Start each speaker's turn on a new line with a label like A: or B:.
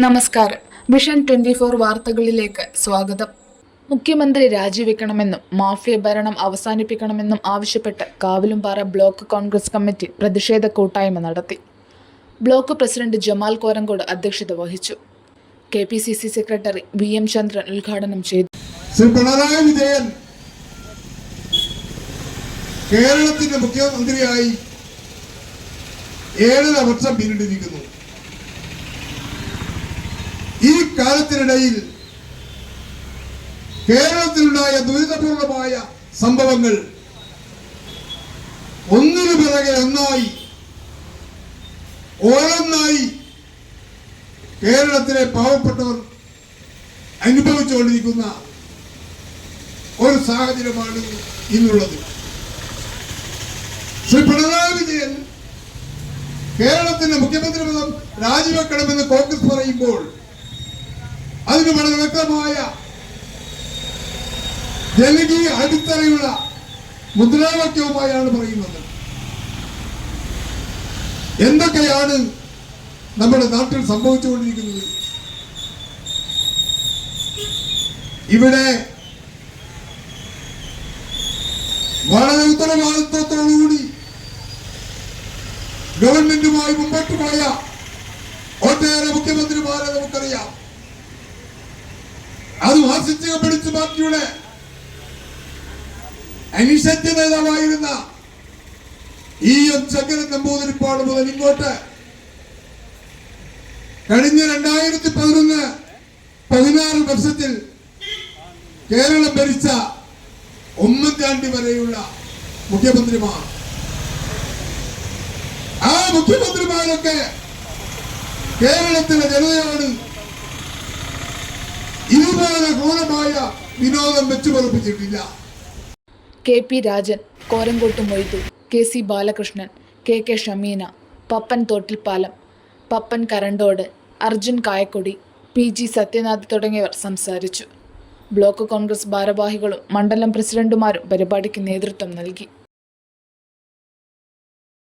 A: നമസ്കാരം. Vision twenty four വാർത്തകളിലേക്ക് സ്വാഗതം. മുഖ്യമന്ത്രി രാജിവെക്കണമെന്നും മാഫിയ ഭരണം അവസാനിപ്പിക്കണമെന്നും ആവശ്യപ്പെട്ട് കാവിലുംപാറ ബ്ലോക്ക് കോൺഗ്രസ് കമ്മിറ്റി പ്രതിഷേധ കൂട്ടായ്മ നടത്തി. ബ്ലോക്ക് പ്രസിഡന്റ് ജമാൽ കോരങ്കോട് അധ്യക്ഷത വഹിച്ചു. K P C C secretary V M Chandran ഉദ്ഘാടനം ചെയ്തു.
B: വിജയൻ കേരളത്തിന്റെ മുഖ്യമന്ത്രിയായി ഏഴര വർഷം പിന്നിട്ടിരിക്കുന്നു. ഈ കാലത്തിനിടയിൽ കേരളത്തിലുണ്ടായ ദുരിതപൂർണമായ സംഭവങ്ങൾ ഒന്നിനു പിറകെ ഒന്നായി ഓരോന്നായി കേരളത്തിലെ പാവപ്പെട്ടവർ അനുഭവിച്ചുകൊണ്ടിരിക്കുന്ന ഒരു സാഹചര്യമാണ് ഇന്നുള്ളത്. ശ്രീ പിണറായി വിജയൻ കേരളത്തിന്റെ മുഖ്യമന്ത്രി പദം രാജിവെക്കണമെന്ന് കോൺഗ്രസ് പറയുമ്പോൾ അതിന് വളരെ വ്യക്തമായ ജനകീയ അടിത്തറയുള്ള മുദ്രാവാക്യവുമായാണ് പറയുന്നത്. എന്തൊക്കെയാണ് നമ്മുടെ നാട്ടിൽ സംഭവിച്ചുകൊണ്ടിരിക്കുന്നത്? ഇവിടെ വളരെ ഉത്തരവാദിത്വത്തോടുകൂടി ഗവൺമെന്റുമായി മുമ്പോട്ട് പോയ ഒട്ടേറെ മുഖ്യമന്ത്രിമാരെ നമുക്കറിയാം. അത് വാസിച്ച് പിടിച്ചു പാർട്ടിയുടെ അനിഷത്യ നേതാവായിരുന്ന ഈ എം ശങ്കരൻ നമ്പൂതിരിപ്പാട് മുതൽ ഇങ്ങോട്ട്. കഴിഞ്ഞ രണ്ടായിരത്തി പതിനൊന്ന് പതിനാറ് വർഷത്തിൽ കേരളം ഭരിച്ച ഉമ്മൻചാണ്ടി വരെയുള്ള മുഖ്യമന്ത്രിമാർ. ആ മുഖ്യമന്ത്രിമാരൊക്കെ കേരളത്തിലെ ജനതയോട് ഇതുപോലെ വിനോദം വെച്ചു പറപ്പിച്ചിട്ടില്ല
A: K P Rajan Korangot Moythu K C Balakrishnan K K Shameena Pappan Thottilpalam Pappan Karandode Arjun Kayakkodi P G Sathyanath തുടങ്ങിയവർ സംസാരിച്ചു. ബ്ലോക്ക് കോൺഗ്രസ് ഭാരവാഹികളും മണ്ഡലം പ്രസിഡന്റുമാരും പരിപാടിക്ക് നേതൃത്വം നൽകി.